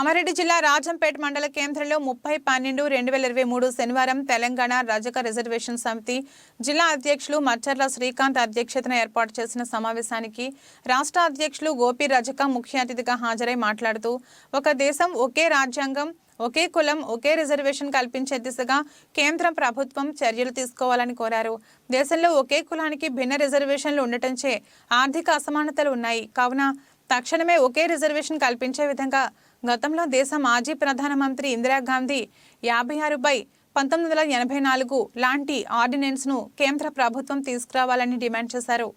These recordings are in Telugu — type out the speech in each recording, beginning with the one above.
కామారెడ్డి జిల్లా రాజంపేట మండల కేంద్రంలో ముప్పై పన్నెండు రెండు వేల ఇరవై మూడు శనివారం తెలంగాణ రజక రిజర్వేషన్ సమితి జిల్లా అధ్యక్షులు మచ్చర్ల శ్రీకాంత్ అధ్యక్షతన ఏర్పాటు చేసిన సమావేశానికి రాష్ట్ర అధ్యక్షులు గోపి రజక ముఖ్య అతిథిగా హాజరై మాట్లాడుతూ ఒక దేశం ఒకే రాజ్యాంగం ఒకే కులం ఒకే రిజర్వేషన్ కల్పించే దిశగా కేంద్ర ప్రభుత్వం చర్యలు తీసుకోవాలని కోరారు. దేశంలో ఒకే కులానికి భిన్న రిజర్వేషన్లు ఉండటంచే ఆర్థిక అసమానతలు ఉన్నాయి. కావున తక్షణమే ఒకే రిజర్వేషన్ కల్పించే విధంగా గతంలో దేశ మాజీ ప్రధానమంత్రి ఇందిరాగాంధీ యాభై ఆరు బై పంతొమ్మిది వందల ఎనభై నాలుగు లాంటి ఆర్డినెన్స్ను కేంద్ర ప్రభుత్వం తీసుకురావాలని డిమాండ్ చేశారు.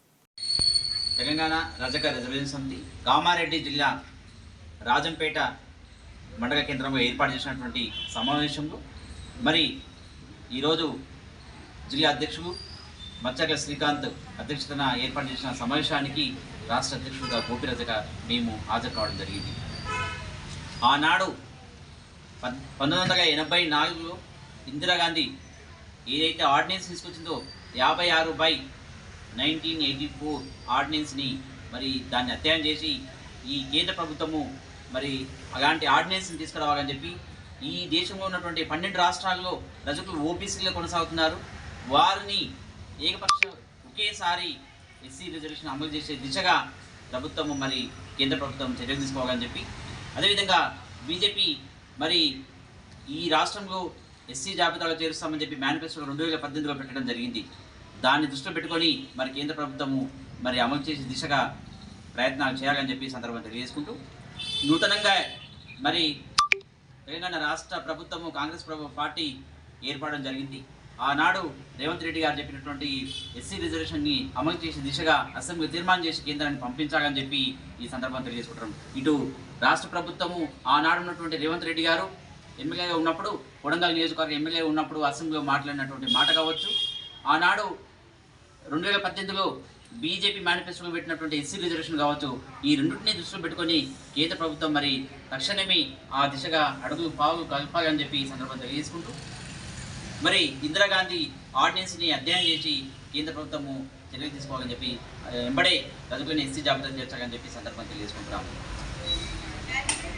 తెలంగాణ రజక రిజర్వేషన్ సమితి కామారెడ్డి జిల్లా రాజంపేట మండల కేంద్రంలో ఏర్పాటు చేసినటువంటి సమావేశంలో మరి ఈరోజు జిల్లా అధ్యక్షుడు మచ్చర్ల శ్రీకాంత్ అధ్యక్షతన ఏర్పాటు చేసిన సమావేశానికి రాష్ట్ర అధ్యక్షుడిగా గోపి మేము హాజరు కావడం జరిగింది. ఆనాడు పంతొమ్మిది వందల ఎనభై నాలుగులో ఇందిరాగాంధీ ఏదైతే ఆర్డినెన్స్ తీసుకొచ్చిందో యాభై ఆరు బై నైన్టీన్ ఎయిటీ ఫోర్ ఆర్డినెన్స్ని మరి దాన్ని అధ్యయనం చేసి ఈ కేంద్ర ప్రభుత్వము మరి అలాంటి ఆర్డినెన్స్ని తీసుకురావాలని చెప్పి ఈ దేశంలో ఉన్నటువంటి పన్నెండు రాష్ట్రాల్లో రజకులు ఓబీసీలో కొనసాగుతున్నారు. వారిని ఏకపక్ష ఒకేసారి ఎస్సీ రిజర్వేషన్ అమలు చేసే దిశగా ప్రభుత్వము మరి కేంద్ర ప్రభుత్వం చర్యలు తీసుకోవాలని చెప్పి అదేవిధంగా బీజేపీ మరి ఈ రాష్ట్రంలో ఎస్సీ జాబితాలో చేరుస్తామని చెప్పి మేనిఫెస్టోలో రెండు వేల పద్దెనిమిదిలో పెట్టడం జరిగింది. దాన్ని దృష్టిలో పెట్టుకొని మరి కేంద్ర ప్రభుత్వము మరి అమలు చేసే దిశగా ప్రయత్నాలు చేయాలని చెప్పి సందర్భం సందర్భంగా తెలియజేసుకుంటూ నూతనంగా మరి తెలంగాణ రాష్ట్ర ప్రభుత్వము కాంగ్రెస్ ప్రభు పార్టీ ఏర్పడడం జరిగింది. ఆనాడు రేవంత్ రెడ్డి గారు చెప్పినటువంటి ఎస్సీ రిజర్వేషన్ని అమలు చేసే దిశగా అసెంబ్లీ తీర్మానం చేసి కేంద్రాన్ని పంపించాలని చెప్పి ఈ సందర్భంగా తెలియజేసుకుంటాం ఇటు రాష్ట్ర ప్రభుత్వము ఆనాడు ఉన్నటువంటి రేవంత్ రెడ్డి గారు ఎమ్మెల్యేగా ఉన్నప్పుడు కొడంగల్ నియోజకవర్గం ఎమ్మెల్యే ఉన్నప్పుడు అసెంబ్లీలో మాట్లాడినటువంటి మాట కావచ్చు. ఆనాడు రెండు వేల పద్దెనిమిదిలో బీజేపీ మేనిఫెస్టోలో పెట్టినటువంటి ఎస్సీ రిజర్వేషన్ కావచ్చు ఈ రెండింటినీ దృష్టిలో పెట్టుకొని కేంద్ర ప్రభుత్వం మరి తక్షణమే ఆ దిశగా అడుగులు పావులు కలపాలని చెప్పి ఈ సందర్భంగా తెలియజేసుకుంటూ మరి ఇందిరాగాంధీ ఆర్డినెన్స్ని అధ్యయనం చేసి కేంద్ర ప్రభుత్వము చర్యలు తీసుకోవాలని చెప్పి వెంబడే చదువుకుని ఎస్సీ జాబితా చేర్చాలని చెప్పి సందర్భం సందర్భంగా తెలియజేసుకుంటున్నాము.